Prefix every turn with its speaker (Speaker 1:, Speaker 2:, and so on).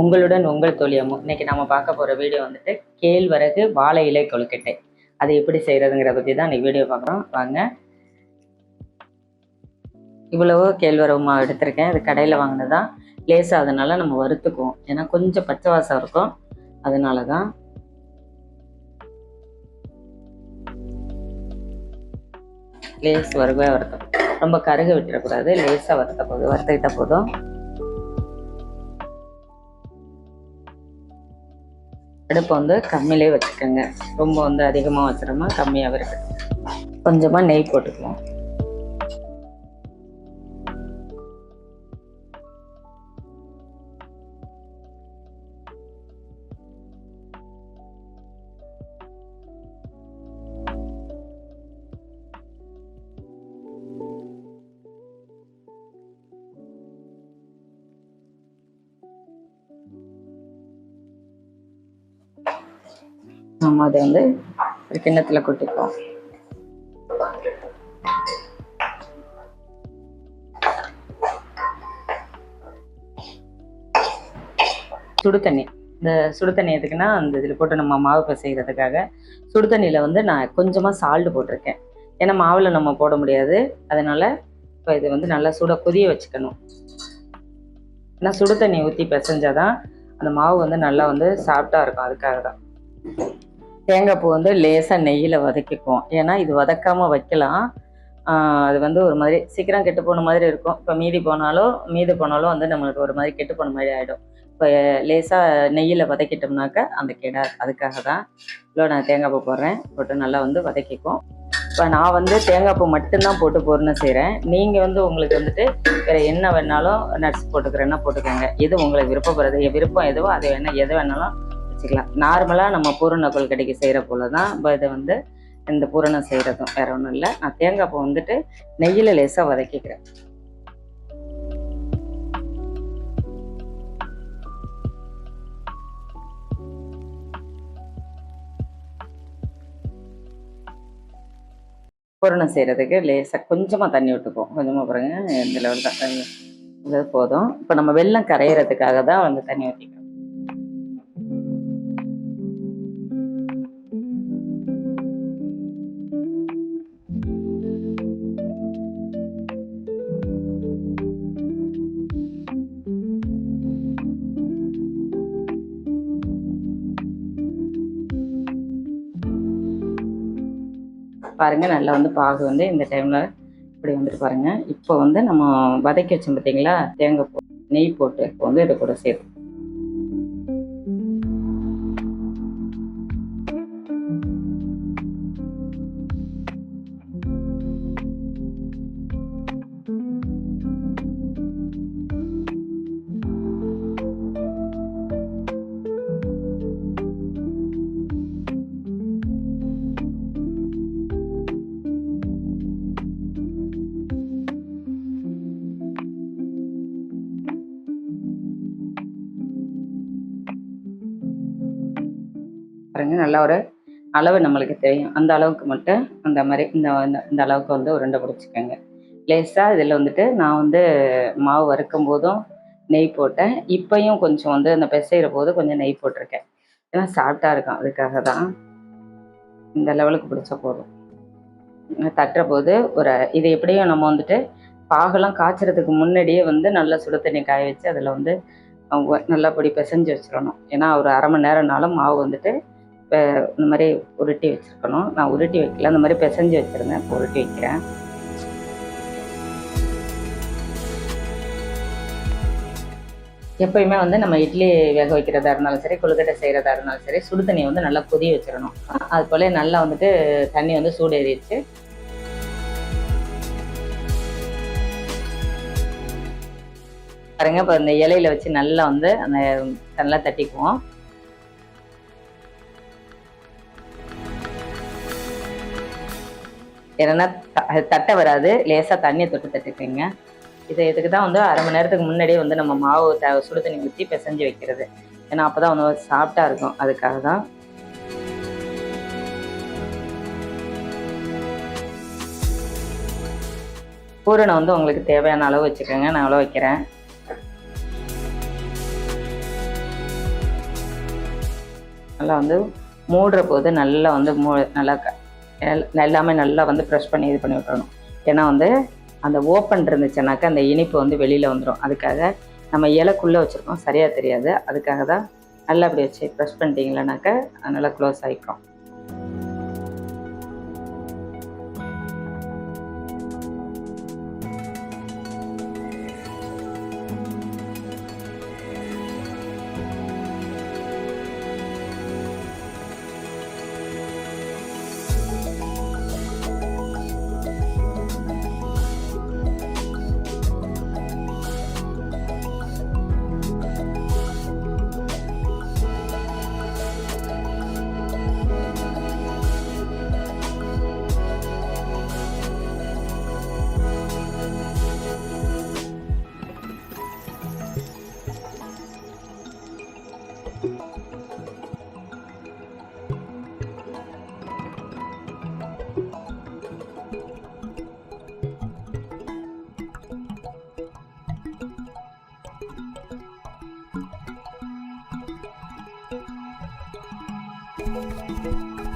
Speaker 1: உங்களுடன் உங்கள் தோழியம்மு இன்னைக்கு நம்ம பார்க்க போகிற வீடியோ வந்துட்டு கேழ்வரகு வாழை இலை கொழுக்கட்டை. அது எப்படி செய்கிறதுங்கிற பற்றி தான் இன்னைக்கு வீடியோ பார்க்குறோம். வாங்க. இவ்வளவோ கேழ்வரகு மாவு எடுத்திருக்கேன். இது கடையில் வாங்கினது. தான் லேசாக அதனால நம்ம வறுத்துக்குவோம். ஏன்னா கொஞ்சம் பச்சை வாசம் இருக்கும். அதனால தான் லேஸ் வறுவே வறுத்தோம். ரொம்ப கருக விட்டுறக்கூடாது. லேசாக வறுத்த போதும். வறுத்துக்கிட்ட போதும். அடுப்பை வந்து கம்மியிலே வச்சுக்கோங்க. ரொம்ப வந்து அதிகமாக வச்சிடாம கம்மியாகவே இருக்கட்டும். கொஞ்சமாக நெய் போட்டுக்குவோம். நம்ம அதை வந்து ஒரு கிண்ணத்தில் கொட்டிப்போம். சுடு தண்ணி. இந்த சுடு தண்ணி எதுக்குன்னா அந்த இதில் போட்டு நம்ம மாவு பிசைகிறதுக்காக சுடு தண்ணியில் வந்து நான் கொஞ்சமாக சால்ட்டு போட்டிருக்கேன். ஏன்னா மாவில் நம்ம போட முடியாது. அதனால இப்போ இது வந்து நல்லா சுட கொதிய வச்சுக்கணும். ஏன்னா சுடு தண்ணி ஊற்றி பிசைஞ்சாதான் அந்த மாவு வந்து நல்லா வந்து சாஃப்டாக இருக்கும். அதுக்காக தான் தேங்காய் பூ வந்து லேசாக நெய்யில் வதக்கிக்குவோம். ஏன்னா இது வதக்காமல் வைக்கலாம். அது வந்து ஒரு மாதிரி சீக்கிரம் கெட்டு போன மாதிரி இருக்கும். இப்போ மீதி போனாலும் மீதி போனாலும் வந்து நம்மளுக்கு ஒரு மாதிரி கெட்டு போன மாதிரி ஆகிடும் இப்போ லேசாக நெய்யில் வதக்கிட்டோம்னாக்கா அந்த கெடா அதுக்காக தான். இவ்வளோ நான் தேங்காய் பூ போடுறேன். போட்டு நல்லா வந்து வதக்கிக்கும் இப்போ நான் வந்து தேங்காய் பூ மட்டும்தான் போட்டு பூர்ணம் செய்கிறேன் நீங்கள் வந்து உங்களுக்கு வந்துட்டு வேறு என்ன வேணாலும் நட்ஸ் போட்டுக்கிறேன்னா போட்டுக்கோங்க. எது உங்களுக்கு விருப்பப்படுறது விருப்பம் எதுவோ அது வேணால் எது வேணாலும் வச்சுக்கலாம் நார்மலாக நம்ம பூரண கொள்கடைக்கு செய்கிற போல தான் இப்போ இதை வந்து இந்த பூரணம் செய்கிறதும் வேற ஒன்றும் இல்லை. நான் தேங்காய் பூ வந்துட்டு நெய்யில் லேசாக வதக்கிக்கிறேன். பூரணம் செய்கிறதுக்கு லேசாக கொஞ்சமாக தண்ணி விட்டுப்போம் கொஞ்சமாக பாருங்கள் இந்த லெவல் தான். இது போதும். இப்போ நம்ம வெள்ளம் கரையிறதுக்காக தான் வந்து தண்ணி ஊற்றிக்கிறோம் பாருங்கள் நல்லா வந்து பாகு வந்து இந்த டைமில் இப்படி வந்துட்டு பாருங்கள் இப்போ வந்து நம்ம வதக்கி வச்சோம் பார்த்தீங்களா தேங்காய் பூ நெய் போட்டு இப்போ வந்து இதை கூட சேர்த்து பாருங்க நல்லா ஒரு அளவு நம்மளுக்கு தெரியும். அந்த அளவுக்கு மட்டும் அந்த மாதிரி இந்த இந்த- இந்த அளவுக்கு வந்து உருண்டை பிடிச்சிக்கோங்க. லேஸாக இதில் வந்துட்டு நான் வந்து மாவு வறுக்கும் போதும் நெய் போட்டேன். இப்பையும் கொஞ்சம் வந்து அந்த பிசைகிற போது கொஞ்சம் நெய் போட்டிருக்கேன். ஏன்னா சாஃப்டாக இருக்கும். அதுக்காக தான் இந்த லெவலுக்கு பிடிச்ச போதும். தட்டுற போது ஒரு இது எப்படியும் நம்ம வந்துட்டு பாகெல்லாம் காய்ச்சறதுக்கு முன்னாடியே வந்து நல்லா சுடு தண்ணி காய வச்சு அதில் வந்து நல்லா பொடி பிசைஞ்சு வச்சிடணும். ஏன்னா ஒரு அரை மணி நேரம்னாலும் மாவு வந்துட்டு இந்த மாதிரி உருட்டி வச்சுருக்கணும். நான் உருட்டி வைக்கல. அந்த மாதிரி பிசைஞ்சு வச்சுருந்தேன் இப்போ உருட்டி வைக்கிறேன். எப்பயுமே வந்து நம்ம இட்லி வேக வைக்கிறதா இருந்தாலும் சரி கொழுக்கட்டை செய்கிறதா இருந்தாலும் சரி சுடு தண்ணியை வந்து நல்லா கொதிய வச்சிடணும். அது போல நல்லா வந்துட்டு தண்ணி வந்து சூடேறிடுச்சு. பாருங்க இப்போ இந்த இலையில வச்சு நல்லா வந்து அந்த நல்லா தட்டிக்குவோம். ஏன்னா த- தட்டை வராது. லேசாக தண்ணியை தொட்டு தட்டுக்கங்க இது இதுக்கு தான் வந்து அரை மணி நேரத்துக்கு முன்னாடியே வந்து நம்ம மாவு த சுடு தண்ணி ஊற்றி பிசைஞ்சு வைக்கிறது. ஏன்னா அப்போ தான் வந்து சாஃப்டாக இருக்கும். அதுக்காக தான். பூரணம் வந்து உங்களுக்கு தேவையான அளவு வச்சுக்கோங்க. நான் அவ்வளோ வைக்கிறேன். நல்லா வந்து மூடுற போது நல்லா வந்து மூ நல்லா எல்லாமே நல்லா வந்து ப்ரெஷ் பண்ணி இது பண்ணி விட்டுறணும். ஏன்னா வந்து அந்த ஓப்பன் இருந்துச்சுனாக்கா அந்த இனிப்பு வந்து வெளியில் வந்துடும் அதுக்காக நம்ம இலக்குள்ளே வச்சுருக்கோம். சரியாக தெரியாது. அதுக்காக தான் நல்லா அப்படி வச்சு ப்ரெஷ் பண்ணிட்டீங்களானாக்கா நல்லா க்ளோஸ் ஆகிக்கும்
Speaker 2: Música